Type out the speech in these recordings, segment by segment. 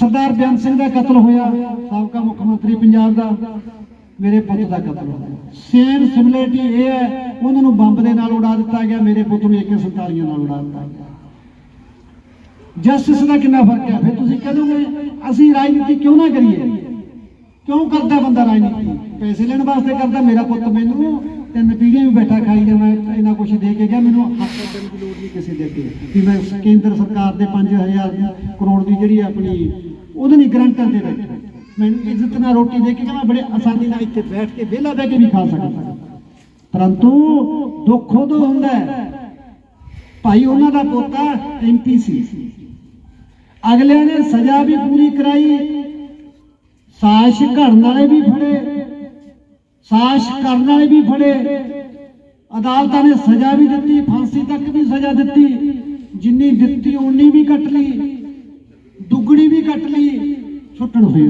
ਸਰਦਾਰ ਬਿਆਨ ਸਿੰਘ ਦਾ ਕਤਲ ਹੋਇਆ, ਸਾਬਕਾ ਮੁੱਖ ਮੰਤਰੀ ਪੰਜਾਬ ਦਾ, ਮੇਰੇ ਪੁੱਤ ਦਾ ਕਤਲ ਹੋਇਆ। ਸੇਮ ਸਿਮਿਲਰਿਟੀ ਇਹ ਹੈ, ਉਹਨਾਂ ਨੂੰ ਬੰਬ ਦੇ ਨਾਲ ਉਡਾ ਦਿੱਤਾ ਗਿਆ, ਮੇਰੇ ਪੁੱਤ ਨੂੰ AK47 ਨਾਲ ਉਡਾ ਦਿੱਤਾ ਗਿਆ। ਜਸਟਿਸ ਦਾ ਕਿੰਨਾ ਫ਼ਰਕ ਹੈ? ਫਿਰ ਤੁਸੀਂ ਕਹੋਗੇ, ਅਸੀਂ ਰਾਜਨੀਤੀ ਕਿਉਂ ਨਾ ਕਰੀਏ? ਕਿਉਂ ਕਰਦਾ ਬੰਦਾ ਰਾਜਨੀਤੀ? ਪੈਸੇ ਲੈਣ ਵਾਸਤੇ ਕਰਦਾ, ਮੇਰਾ ਪੁੱਤ ਮੈਨੂੰ ਤਿੰਨ ਪੀੜੀਆਂ ਵੀ ਬੈਠਾ ਖਾਈ ਜਾਵਾਂ ਇੰਨਾ ਕੁਝ ਦੇ ਕੇ ਗਿਆ। ਮੈਨੂੰ ਹੱਥ ਦੇਣ ਦੀ ਲੋੜ ਨਹੀਂ ਕਿਸੇ ਦੇ ਅੱਗੇ। ਵੀ ਮੈਂ ਕੇਂਦਰ ਸਰਕਾਰ ਦੇ 5000 ਕਰੋੜ ਦੀ ਜਿਹੜੀ ਆਪਣੀ ਉਹਦੇ ਨਹੀਂ ਗਰੰਟਰ ਦੇ ਬੈਠਾ। ਮੈਨੂੰ ਇੱਜ਼ਤ ਨਾਲ ਰੋਟੀ ਦੇ ਕੇ ਮੈਂ ਬੜੇ ਆਸਾਨੀ ਨਾਲ ਇੱਥੇ ਬੈਠ ਕੇ ਵਿਹਲਾ ਬਹਿ ਕੇ ਵੀ ਖਾ ਸਕਦਾ। ਪਰੰਤੂ ਦੁੱਖ ਉਦੋਂ ਹੁੰਦਾ ਭਾਈ, ਉਹਨਾਂ ਦਾ ਪੋਤਾ ਐਮਪੀ ਸੀ। ਅਗਲਿਆਂ ਨੇ ਸਜ਼ਾ ਵੀ ਪੂਰੀ ਕਰਾਈ। ਸਾਸ਼ ਘੜਨ ਵਾਲੇ ਵੀ ਫੜੇ। ਸਾਸ਼ ਕਰਨ ਵਾਲੇ ਵੀ ਫੜੇ। ਅਦਾਲਤਾਂ ਨੇ ਸਜ਼ਾ ਵੀ ਦਿੱਤੀ, ਫਾਂਸੀ ਤੱਕ ਵੀ ਸਜ਼ਾ ਦਿੱਤੀ। ਜਿੰਨੀ ਦਿੱਤੀ ਉਨੀ ਵੀ ਕੱਟ ਲਈ। ਦੁੱਗਣੀ ਵੀ ਕੱਟ ਲਈ। ਛੁੱਟਣ ਹੋਈ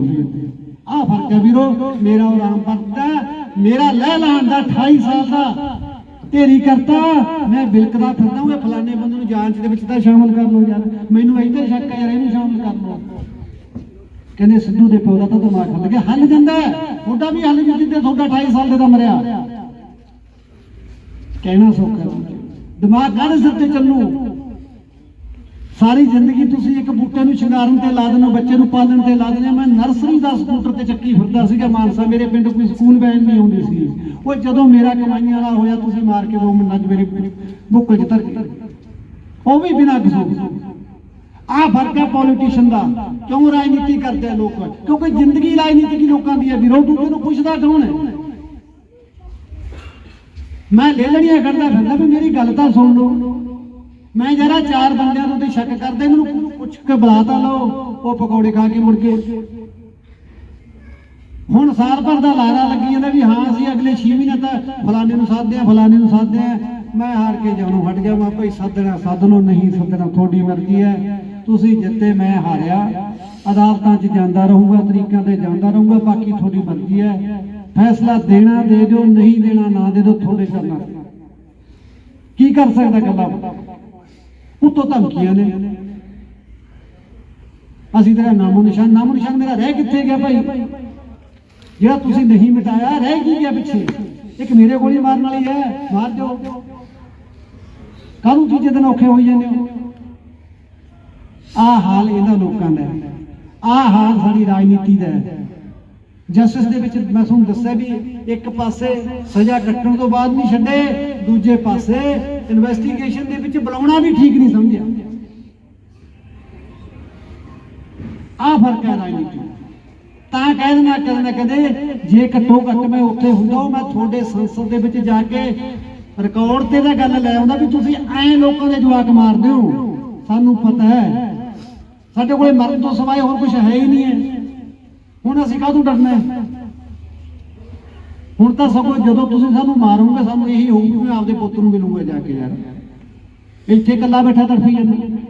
ਆ ਫ਼ਰਕ ਹੈ ਵੀਰੋ, ਮੇਰਾ ਉਹ ਰਾਮ ਭਗਤ ਮੇਰਾ ਲੈ ਲਾਣ ਦਾ 28 ਸਾਲ ਦਾ। ਤੇਰੀ ਕਰਤਾ, ਮੈਂ ਬਿਲਕਦਾ ਫਿਰਦਾ ਹਾਂ ਫਲਾਣੇ ਬੰਦੇ ਨੂੰ ਜਾਂਚ ਦੇ ਵਿੱਚ ਤਾਂ ਸ਼ਾਮਲ ਕਰ ਲਓ ਯਾਰ। ਮੈਨੂੰ ਇੱਥੇ ਸ਼ੱਕ ਹੈ ਯਾਰ, ਇਹਨੂੰ ਸ਼ਾਮਲ ਕਰ ਲਓ। ਕਹਿੰਦੇ ਸਿੱਧੂ ਦੇ ਪਿਓ ਦਾ ਤਾਂ ਦਿਮਾਗ ਹੱਲ ਗਿਆ। ਹੱਲ ਜਾਂਦਾ ਹੈ। ਤੁਹਾਡਾ ਵੀ ਹੱਲ ਜਿੱਦੇ ਤੁਹਾਡਾ 28 ਸਾਲ ਦੇ ਦਾ ਮਰਿਆ। ਕਹਿਣਾ ਸੌਖਾ ਦਿਮਾਗ ਕਾਹਦੇ ਸਿਰ ਤੇ ਚੱਲੂ? ਸਾਰੀ ਜ਼ਿੰਦਗੀ ਤੁਸੀਂ ਇੱਕ ਬੂਟੇ ਨੂੰ ਸ਼ਿੰਗਾਰਨ ਤੇ ਲਾ ਦਿੰਦੇ ਬੱਚੇ ਨੂੰ ਪਾਲਣ ਤੇ ਲਾ ਦਿੰਦੇ ਮੈਂ ਨਰਸਰੀ ਦਾ ਸਕੂਟਰ ਤੇ ਚੱਕੀ ਫਿਰਦਾ ਸੀਗਾ ਮਾਨਸਾ। ਮੇਰੇ ਪਿੰਡ ਕੋਈ ਸਕੂਲ ਵੈਨ ਨਹੀਂ ਆਉਂਦੀ ਸੀ। ਉਹ ਜਦੋਂ ਮੇਰਾ ਕਮਾਈਆਂ ਵਾਲਾ ਹੋਇਆ, ਤੁਸੀਂ ਮਾਰ ਕੇ ਦੋ ਮਿੰਟਾਂ 'ਚ ਮੇਰੀ ਬੁੱਕਲ 'ਚ ਧਰ ਉਹ ਵੀ ਬਿਨਾਂ ਕਸੂਰ ਆ ਫ਼ਰਕ ਹੈ ਪੋਲੀਟੀਸ਼ੀਅਨ ਦਾ। ਕਿਉਂ ਰਾਜਨੀਤੀ ਕਰਦੇ ਆ ਲੋਕ? ਕਿਉਂਕਿ ਜ਼ਿੰਦਗੀ ਰਾਜਨੀਤੀ ਦੀ ਲੋਕਾਂ ਦੀ ਹੈ ਵਿਰੋਧ ਦੂਜੇ ਨੂੰ ਪੁੱਛਦਾ ਕੌਣ ਹੈ? ਮੈਂ ਲੈ ਲੜੀਆਂ ਕਰਦਾ ਫਿਰਦਾ, ਵੀ ਮੇਰੀ ਗੱਲ ਤਾਂ ਸੁਣ ਲਓ। ਮੈਂ ਜਰਾ ਚਾਰ ਬੰਦਿਆਂ ਨੂੰ ਤੇ ਸ਼ੱਕ ਕਰਦੇ ਮੈਨੂੰ ਪੁੱਛ ਕੇ ਬੁਲਾ ਤਾਂ ਲਓ, ਉਹ ਪਕੌੜੇ ਖਾ ਕੇ ਮੁੜ ਕੇ। ਹੁਣ ਸਾਲ ਭਰ ਦਾ ਲਾਰਾ ਲੱਗੀ ਜਾਂਦਾ ਵੀ ਹਾਂ, ਅਸੀਂ ਅਗਲੇ 6 ਮਹੀਨੇ ਤਾਂ ਫਲਾਣੇ ਨੂੰ ਸਾਧਦੇ ਆ, ਫਲਾਣੇ ਨੂੰ ਸਾਧਦੇ ਆ। ਮੈਂ ਹਾਰ ਕੇ ਜਾਣੂ ਹਟ ਜਾ ਮੈਂ ਭਾਈ ਸਾਧਣਾ ਲਓ ਨਹੀਂ ਸਾਧਣਾ, ਤੁਹਾਡੀ ਮਰਜ਼ੀ ਹੈ। ਤੁਸੀਂ ਜਿੱਤੇ ਮੈਂ ਹਾਰਿਆ। ਅਦਾਲਤਾਂ 'ਚ ਜਾਂਦਾ ਰਹੂੰਗਾ, ਤਰੀਕਾਂ ਤੇ ਜਾਂਦਾ ਰਹੂੰਗਾ, ਬਾਕੀ ਤੁਹਾਡੀ ਮਰਜ਼ੀ ਹੈ। ਫੈਸਲਾ ਦੇਣਾ ਦੇ ਦਿਓ, ਨਹੀਂ ਦੇਣਾ ਨਾ ਦੇ ਦਿਓ, ਤੁਹਾਡੇ ਕਰਨਾ। ਕੀ ਕਰ ਸਕਦਾ ਕੱਲਾ? ਉਤੋਂ ਧਮਕੀਆਂ ਨੇ। ਅਸੀਂ ਤੇਰਾ ਨਾਮੋ ਨਿਸ਼ਾਨ ਨਾਮੋ ਨਿਸ਼ਾਨ ਮੇਰਾ ਰਹਿ ਕਿੱਥੇ ਗਿਆ ਭਾਈ? ਜਿਹੜਾ ਤੁਸੀਂ ਨਹੀਂ ਮਿਟਾਇਆ, ਰਹਿ ਕੀ ਗਿਆ ਪਿੱਛੇ? ਇੱਕ ਮੇਰੇ ਗੋਲੀ ਮਾਰਨ ਵਾਲੀ ਹੈ, ਮਾਰ ਦਿਓ। ਕਾਹਨੂੰ ਤੀਜੇ ਦਿਨ ਔਖੇ ਹੋਈ ਜਾਂਦੇ ਹੋ? ਆਹ ਹਾਲ ਇਹਨਾਂ ਲੋਕਾਂ ਦਾ ਹੈ। ਆਹ ਹਾਲ ਸਾਡੀ ਰਾਜਨੀਤੀ ਦਾ ਜਸਟਿਸ ਦੇ ਵਿੱਚ ਮੈਂ ਤੁਹਾਨੂੰ ਦੱਸਿਆ ਵੀ ਇੱਕ ਪਾਸੇ ਸਜ਼ਾ ਕੱਟਣ ਤੋਂ ਬਾਅਦ ਨਹੀਂ ਛੱਡੇ, ਦੂਜੇ ਪਾਸੇ ਇਨਵੈਸਟੀਗੇਸ਼ਨ ਦੇ ਵਿੱਚ ਬੁਲਾਉਣਾ ਵੀ ਠੀਕ ਨਹੀਂ ਸਮਝਿਆ। ਆਹ ਫ਼ਰਕ ਹੈ ਰਾਜਨੀਤੀ ਤਾਂ ਕਹਿ ਦੇਣਾ ਕਹਿੰਦਾ ਕਹਿੰਦੇ, ਜੇ ਘੱਟੋ ਘੱਟ ਮੈਂ ਉੱਥੇ ਹੁੰਦਾ ਮੈਂ ਤੁਹਾਡੇ ਸੰਸਦ ਦੇ ਵਿੱਚ ਜਾ ਕੇ ਰਿਕਾਰਡ ਤੇ ਤਾਂ ਗੱਲ ਲੈ ਆਉਂਦਾ ਵੀ ਤੁਸੀਂ ਐਂ ਲੋਕਾਂ ਦੇ ਜਵਾਕ ਮਾਰਦੇ ਹੋ। ਸਾਨੂੰ ਪਤਾ ਹੈ ਸਾਡੇ ਕੋਲੇ ਮਰਨ ਤੋਂ ਸਿਵਾਏ ਹੋਰ ਕੁਝ ਹੈ ਹੀ ਨਹੀਂ ਹੈ। ਹੁਣ ਅਸੀਂ ਕਾਹਤੋਂ ਡਰਨਾ ਹੈ? ਹੁਣ ਤਾਂ ਸਗੋਂ ਜਦੋਂ ਤੁਸੀਂ ਸਾਨੂੰ ਮਾਰੋਗੇ, ਸਾਨੂੰ ਇਹੀ ਹੋਊ ਆਪਦੇ ਪੁੱਤ ਨੂੰ ਮਿਲੂਗਾ ਜਾ ਕੇ ਯਾਰ। ਇੱਥੇ ਇਕੱਲਾ ਬੈਠਾ ਤੜਫੀ ਜਾਂਦਾ।